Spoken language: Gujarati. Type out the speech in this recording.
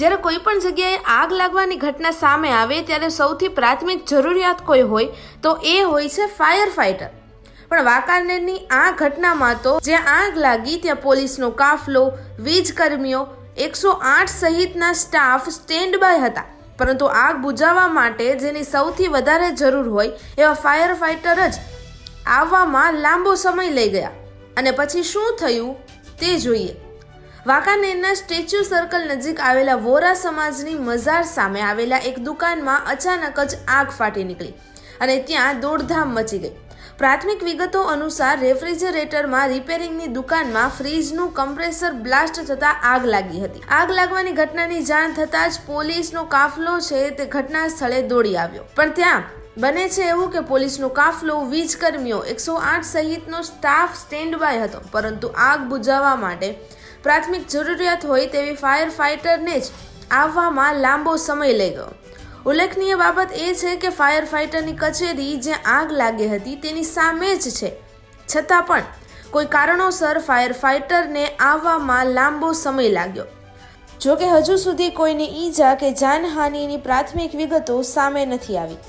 જ્યારે કોઈ પણ જગ્યાએ આગ લાગવાની ઘટના સામે આવે ત્યારે સૌથી પ્રાથમિક જરૂરિયાત કોઈ હોય તો એ હોય છે ફાયર ફાઇટર પણ વાંકાનેરની આ ઘટનામાં તો જ્યાં આગ લાગી ત્યાં પોલીસનો કાફલો, વીજકર્મીઓ, એકસો આઠ સહિતના સ્ટાફ સ્ટેન્ડ બાય હતા. પરંતુ આગ બુઝાવવા માટે જેની સૌથી વધારે જરૂર હોય એવા ફાયર ફાઇટર જ આવવામાં લાંબો સમય લઈ ગયા. અને પછી શું થયું તે જોઈએ. વાંકાનેરના સ્ટેચ્યુ સર્કલ નજીક આવેલા વોરા સમાજની મઝાર સામે આવેલા એક દુકાનમાં અચાનક જ આગ ફાટી નીકળી અને ત્યાં દોડધામ મચી ગઈ. પ્રાથમિક વિગતો અનુસાર રેફ્રિજરેટરમાં રિપેરિંગની દુકાનમાં ફ્રીજનું કમ્પ્રેસર બ્લાસ્ટ થતાં આગ લાગી હતી. આગ લાગવાની ઘટનાની જાણ થતાં જ પોલીસનો કાફલો છે તે ઘટના સ્થળે દોડી આવ્યો. પણ ત્યાં બને છે એવું કે પોલીસનો કાફલો વીજકર્મીઓ એકસો આઠ સહિતનો સ્ટાફ સ્ટેન્ડ બાય હતો, પરંતુ આગ બુઝાવવા માટે પ્રાથમિક જરૂરિયાત હોય તેવી ફાયર ફાઇટરને જ આવવામાં લાંબો સમય લઈ ગયો ઉલ્લેખનીય બાબત એ છે કે ફાયર ફાઇટરની કચેરી જ્યાં આગ લાગી હતી તેની સામે જ છે. છતાં પણ કોઈ કારણોસર ફાયર ફાઇટરને આવવામાં લાંબો સમય લાગ્યો. જોકે હજુ સુધી કોઈને ઈજા કે જાનહાનિની પ્રાથમિક વિગતો સામે નથી આવી.